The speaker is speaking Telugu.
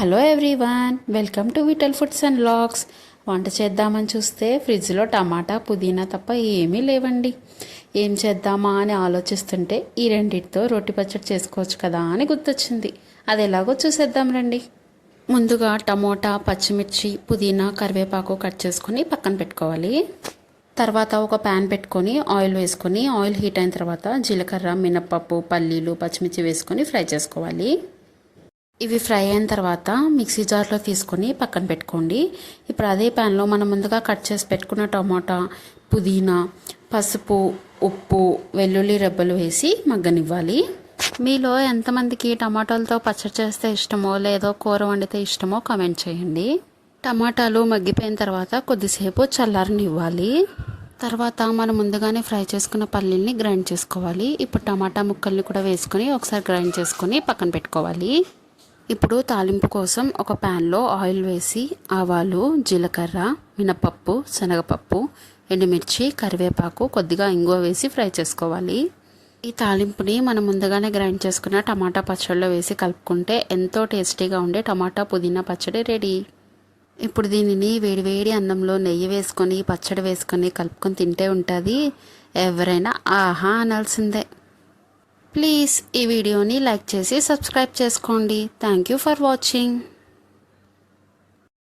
Hello everyone welcome to Vittal foods and logs వంట చేద్దామని చూస్తే ఫ్రిడ్జ్లో టమాటా పుదీనా తప్ప ఏమీ లేవండి. ఏం చేద్దామా అని ఆలోచిస్తుంటే ఈ రెండింటితో రొట్టి పచ్చడి చేసుకోవచ్చు కదా అని గుర్తొచ్చింది. అది ఎలాగో చూసేద్దాం రండి. ముందుగా టమోటా పచ్చిమిర్చి పుదీనా కరివేపాకు కట్ చేసుకొని పక్కన పెట్టుకోవాలి. తర్వాత ఒక ప్యాన్ పెట్టుకొని ఆయిల్ వేసుకొని ఆయిల్ హీట్ అయిన తర్వాత జీలకర్ర మినప్పప్పు పల్లీలు పచ్చిమిర్చి వేసుకొని ఫ్రై చేసుకోవాలి. ఇవి ఫ్రై అయిన తర్వాత మిక్సీ జార్లో తీసుకొని పక్కన పెట్టుకోండి. ఇప్పుడు అదే ప్యాన్లో మనం ముందుగా కట్ చేసి పెట్టుకున్న టమాటా పుదీనా పసుపు ఉప్పు వెల్లుల్లి రెబ్బలు వేసి మగ్గనివ్వాలి. మీలో ఎంతమందికి టమాటాలతో పచ్చడి చేస్తే ఇష్టమో లేదో కూర వండితే ఇష్టమో కామెంట్ చేయండి. టమాటాలు మగ్గిపోయిన తర్వాత కొద్దిసేపు చల్లారనివ్వాలి. తర్వాత మనం ముందుగానే ఫ్రై చేసుకున్న పల్లీల్ని గ్రైండ్ చేసుకోవాలి. ఇప్పుడు టమాటా ముక్కల్ని కూడా వేసుకొని ఒకసారి గ్రైండ్ చేసుకొని పక్కన పెట్టుకోవాలి. ఇప్పుడు తాలింపు కోసం ఒక ప్యాన్లో ఆయిల్ వేసి ఆవాలు జీలకర్ర మినపప్పు శనగపప్పు ఎండుమిర్చి కరివేపాకు కొద్దిగా ఇంగువ వేసి ఫ్రై చేసుకోవాలి. ఈ తాలింపుని మనం ముందుగానే గ్రైండ్ చేసుకున్న టమాటా పచ్చడిలో వేసి కలుపుకుంటే ఎంతో టేస్టీగా ఉండే టమాటా పుదీనా పచ్చడి రెడీ. ఇప్పుడు దీనిని వేడివేడి అన్నంలో నెయ్యి వేసుకొని పచ్చడి వేసుకొని కలుపుకొని తింటే ఉంటుంది. ఎవరైనా ఆహా అనాల్సిందే. ప్లీజ్ ఈ వీడియోని లైక్ చేసి సబ్స్క్రైబ్ చేసుకోండి. Thank you for watching